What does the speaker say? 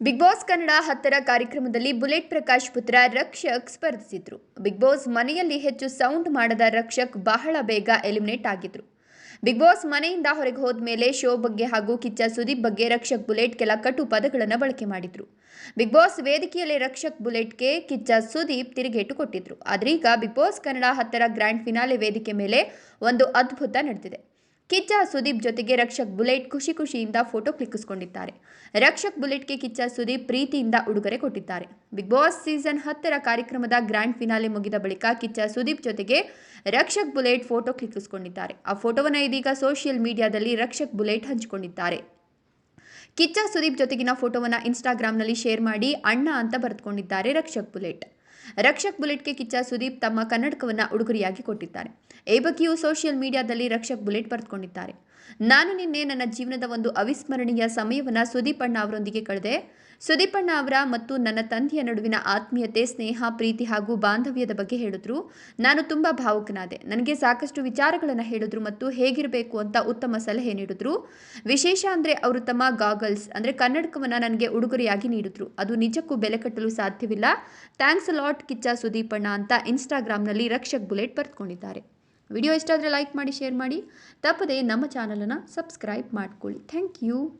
Big boss Kannada ಹತ್ತರ ಕಾರ್ಯಕ್ರಮದಲ್ಲಿ bullet Prakash ಪುತ್ರ ರಕ್ಷಕ್ ಸ್ಪರ್ಧಿಸಿದ್ರು. ಬಿಗ್ ಬಾಸ್ ಮನೆಯಲ್ಲಿ ಹೆಚ್ಚು ಸೌಂಡ್ ಮಾಡದ ರಕ್ಷಕ್ ಬಹಳ ಬೇಗ ಎಲಿಮಿನೇಟ್ ಆಗಿದ್ರು. ಬಿಗ್ ಬಾಸ್ ಮನೆಯಿಂದ ಹೊರಗೆ ಹೋದ ಮೇಲೆ ಶೋ ಬಗ್ಗೆ ಹಾಗೂ ಕಿಚ್ಚ ಸುದೀಪ್ ಬಗ್ಗೆ ರಕ್ಷಕ್ ಬುಲೆಟ್ ಕೆಲ ಕಟು ಪದಗಳನ್ನು ಬಳಕೆ ಮಾಡಿದ್ರು. ಬಿಗ್ ಬಾಸ್ ವೇದಿಕೆಯಲ್ಲಿ ರಕ್ಷಕ್ ಬುಲೆಟ್ಗೆ ಕಿಚ್ಚ ಸುದೀಪ್ ತಿರುಗೇಟು ಕೊಟ್ಟಿದ್ರು. ಆದ್ರೀಗ ಬಿಗ್ ಬಾಸ್ ಕನ್ನಡ ಹತ್ತರ ಗ್ರ್ಯಾಂಡ್ ಫಿನಾಲೆ ವೇದಿಕೆ ಮೇಲೆ ಒಂದು ಅದ್ಭುತ ನಡೆದಿದೆ. ಕಿಚ್ಚ ಸುದೀಪ್ ಜೊತೆಗೆ ರಕ್ಷಕ್ ಬುಲೆಟ್ ಖುಷಿ ಖುಷಿಯಿಂದ ಫೋಟೋ ಕ್ಲಿಕ್ಕಿಸ್ಕೊಂಡಿದ್ದಾರೆ. ರಕ್ಷಕ್ ಬುಲೆಟ್ಗೆ ಕಿಚ್ಚ ಸುದೀಪ್ ಪ್ರೀತಿಯಿಂದ ಉಡುಗೊರೆ ಕೊಟ್ಟಿದ್ದಾರೆ. ಬಿಗ್ ಬಾಸ್ ಸೀಸನ್ ಹತ್ತರ ಕಾರ್ಯಕ್ರಮದ ಗ್ರ್ಯಾಂಡ್ ಫಿನಾಲೆ ಮುಗಿದ ಬಳಿಕ ಕಿಚ್ಚ ಸುದೀಪ್ ಜೊತೆಗೆ ರಕ್ಷಕ್ ಬುಲೆಟ್ ಫೋಟೋ ಕ್ಲಿಕ್ಕಿಸ್ಕೊಂಡಿದ್ದಾರೆ. ಆ ಫೋಟೋವನ್ನು ಇದೀಗ ಸೋಷಿಯಲ್ ಮೀಡಿಯಾದಲ್ಲಿ ರಕ್ಷಕ್ ಬುಲೆಟ್ ಹಂಚಿಕೊಂಡಿದ್ದಾರೆ. ಕಿಚ್ಚ ಸುದೀಪ್ ಜೊತೆಗಿನ ಫೋಟೋವನ್ನು ಇನ್ಸ್ಟಾಗ್ರಾಮ್ನಲ್ಲಿ ಶೇರ್ ಮಾಡಿ ಅಣ್ಣ ಅಂತ ಬರೆದುಕೊಂಡಿದ್ದಾರೆ ರಕ್ಷಕ್ ಬುಲೆಟ್. ರಕ್ಷಕ್ ಬುಲೆಟ್ಗೆ ಕಿಚ್ಚ ಸುದೀಪ್ ತಮ್ಮ ಕನ್ನಡಕವನ್ನು ಉಡುಗೊರೆಯಾಗಿ ಕೊಟ್ಟಿದ್ದಾರೆ. ಈ ಬಗ್ಗೆಯೂ ಸೋಷಿಯಲ್ ಮೀಡಿಯಾದಲ್ಲಿ ರಕ್ಷಕ್ ಬುಲೆಟ್ ಬರೆದುಕೊಂಡಿದ್ದಾರೆ ನಾನು ನಿನ್ನೆ ನನ್ನ ಜೀವನದ ಒಂದು ಅವಿಸ್ಮರಣೀಯ ಸಮಯವನ್ನು ಸುದೀಪ್ ಅಣ್ಣ ಅವರೊಂದಿಗೆ ಕಳೆದೆ. ಸುದೀಪ್ ಅಣ್ಣ ಅವರ ಮತ್ತು ನನ್ನ ತಂದೆಯ ನಡುವಿನ ಆತ್ಮೀಯತೆ, ಸ್ನೇಹ, ಪ್ರೀತಿ ಹಾಗೂ ಬಾಂಧವ್ಯದ ಬಗ್ಗೆ ಹೇಳಿದ್ರು. ನಾನು ತುಂಬ ಭಾವುಕನಾದೆ. ನನಗೆ ಸಾಕಷ್ಟು ವಿಚಾರಗಳನ್ನು ಹೇಳಿದ್ರು ಮತ್ತು ಹೇಗಿರಬೇಕು ಅಂತ ಉತ್ತಮ ಸಲಹೆ ನೀಡಿದ್ರು. ವಿಶೇಷ ಅಂದರೆ ಅವರು ತಮ್ಮ ಗಾಗಲ್ಸ್ ಅಂದರೆ ಕನ್ನಡಕವನ್ನು ನನಗೆ ಉಡುಗೊರೆಯಾಗಿ ನೀಡಿದ್ರು. ಅದು ನಿಜಕ್ಕೂ ಬೆಲೆ ಕಟ್ಟಲು ಸಾಧ್ಯವಿಲ್ಲ. ಥ್ಯಾಂಕ್ಸ್ ಲಾಟ್ ಕಿಚ್ಚ ಸುದೀಪಣ್ಣ ಅಂತ ಇನ್ಸ್ಟಾಗ್ರಾಮ್ನಲ್ಲಿ ರಕ್ಷಕ್ ಬುಲೆಟ್ ಬರೆದುಕೊಂಡಿದ್ದಾರೆ ವಿಡಿಯೋ ಇಷ್ಟ ಆದರೆ ಲೈಕ್ ಮಾಡಿ, ಶೇರ್ ಮಾಡಿ. ತಪ್ಪದೆ ನಮ್ಮ ಚಾನಲನ್ನು ಸಬ್ಸ್ಕ್ರೈಬ್ ಮಾಡ್ಕೊಳ್ಳಿ. Thank you.